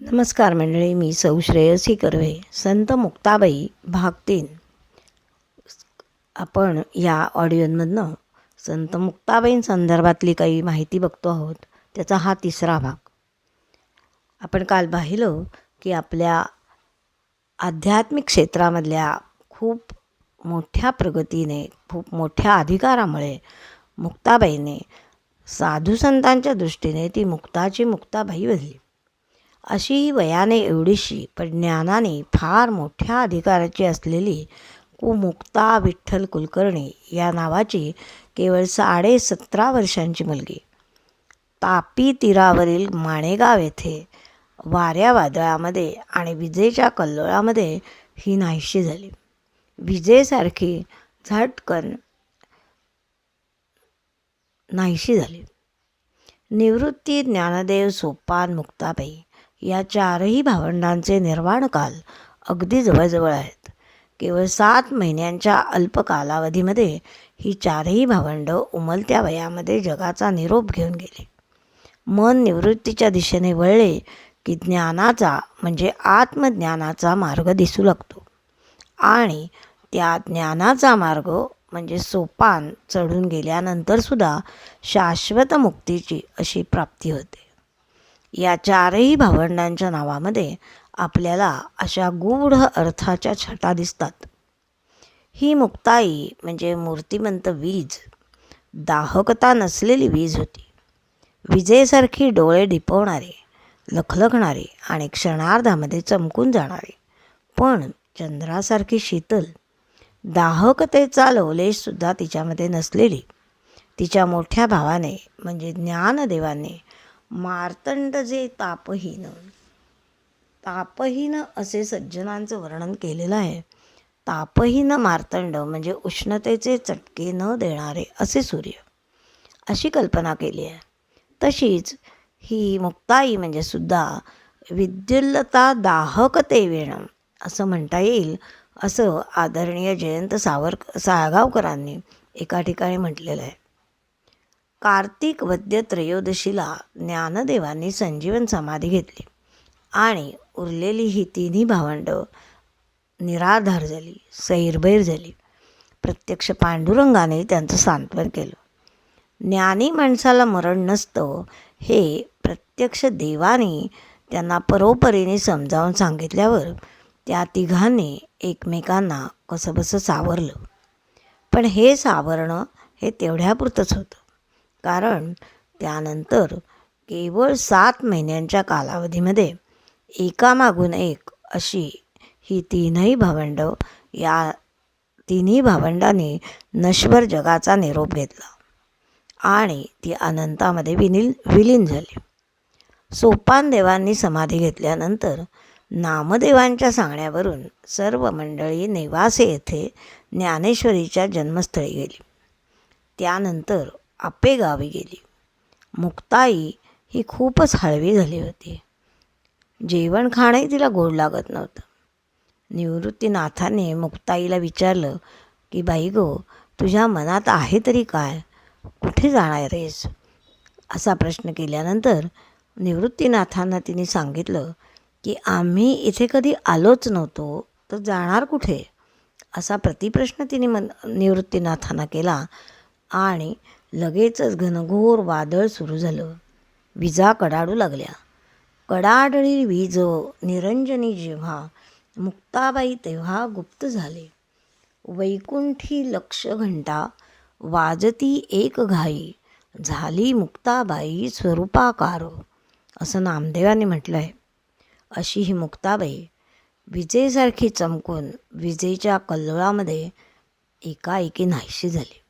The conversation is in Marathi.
नमस्कार मंडळी मी सौ श्रेयसी कर्वे संत मुक्ताबाई भाग तीन. आपण या ऑडिओमधनं संत मुक्ताबाईंसंदर्भातली काही माहिती बघतो आहोत. त्याचा हा तिसरा भाग. आपण काल पाहिलं की आपल्या आध्यात्मिक क्षेत्रामधल्या खूप मोठ्या प्रगतीने खूप मोठ्या अधिकारामुळे मुक्ताबाईने साधुसंतांच्या दृष्टीने ती मुक्ताची मुक्ताबाई बनली. अशी वयाने एवढीशी पण ज्ञानाने फार मोठ्या अधिकाराची असलेली कुमुक्ता विठ्ठल कुलकर्णी या नावाची केवळ साडे सतरा वर्षांची मुलगी. तापी तीरावरील माणेगाव येथे वाऱ्या वादळामध्ये आणि विजेच्या कल्लोळामध्ये ही नाहीशी झाली. विजेसारखी झटकन नाहीशी झाली. निवृत्ती ज्ञानदेव सोपान मुक्ताबाई या चारही भावंडांचे निर्वाणकाल अगदी जवळजवळ आहेत. केवळ सात महिन्यांच्या अल्प कालावधीमध्ये ही चारही भावंडं उमलत्या वयामध्ये जगाचा निरोप घेऊन गेले. मन निवृत्तीच्या दिशेने वळले की ज्ञानाचा म्हणजे आत्मज्ञानाचा मार्ग दिसू लागतो. आणि त्या ज्ञानाचा मार्ग म्हणजे सोपान चढून गेल्यानंतरसुद्धा शाश्वत मुक्तीची अशी प्राप्ती होते. या चारही भावंडांच्या नावामध्ये आपल्याला अशा गूढ अर्थाच्या छटा दिसतात. ही मुक्ताई म्हणजे मूर्तिमंत वीज. दाहकता नसलेली वीज होती. विजेसारखी डोळे डिपवणारे लखलखणारे आणि क्षणार्धामध्ये चमकून जाणारे. पण चंद्रासारखी शीतल दाहकतेचा लवलेशसुद्धा तिच्यामध्ये नसलेली. तिच्या मोठ्या भावाने म्हणजे ज्ञानदेवाने मार्तंड जे तापहीन. तापहीन असे सज्जनांचं वर्णन केलेलं आहे. तापहीन मार्तंड म्हणजे उष्णतेचे चटके न देणारे असे सूर्य. अशी कल्पना केली आहे. तशीच ही मुक्ताई म्हणजे सुद्धा विद्युल्लता दाहकते वेणं असं म्हणता येईल असं आदरणीय जयंत सावर साळगावकरांनी एका ठिकाणी म्हटलेलं आहे. कार्तिक वद्य त्रयोदशीला ज्ञानदेवांनी संजीवन समाधी घेतली आणि उरलेली ही तिन्ही भावंडं निराधार झाली सैरभैर झाली. प्रत्यक्ष पांडुरंगाने त्यांचं सांत्वन केलं. ज्ञानी माणसाला मरण नसतं हे प्रत्यक्ष देवाने त्यांना परोपरीने समजावून सांगितल्यावर त्या तिघांनी एकमेकांना कसंबसं सावरलं. पण हे सावरणं हे तेवढ्यापुरतंच होतं. कारण त्यानंतर केवळ सात महिन्यांच्या कालावधीमध्ये एकामागून एक अशी ही तीनही भावंडं या तिन्ही भावंडांनी नश्वर जगाचा निरोप घेतला आणि ती अनंतामध्ये विनील विलीन झाली. सोपान देवांनी समाधी घेतल्यानंतर नामदेवांच्या सांगण्यावरून सर्व मंडळी नेवासे येथे ज्ञानेश्वरीच्या जन्मस्थळी गेली. त्यानंतर आपेगावी गेली. मुक्ताई ही खूपच हळवी झाली होती. जेवण खाणंही तिला गोड लागत नव्हतं. निवृत्तीनाथाने मुक्ताईला विचारलं की बाई गो तुझ्या मनात आहे तरी काय? कुठे जाणार आहेस? असा प्रश्न केल्यानंतर निवृत्तीनाथांना तिने सांगितलं की आम्ही इथे कधी आलोच नव्हतो तर जाणार कुठे? असा प्रतिप्रश्न तिने मन निवृत्तीनाथांना केला आणि लगेचच घनघोर वादळ सुरू झालं. विजा कडाडू लागल्या. कडाडळी वीज निरंजनी जेव्हा मुक्ताबाई तेव्हा गुप्त झाले. वैकुंठी लक्ष घंटा वाजती एक घाई. झाली मुक्ताबाई स्वरूपाकार. असं नामदेवाने म्हटलं आहे अशी ही मुक्ताबाई. विजेसारखी चमकून विजेच्या कल्लोळामध्ये एकाएकी नाहीशी झाली.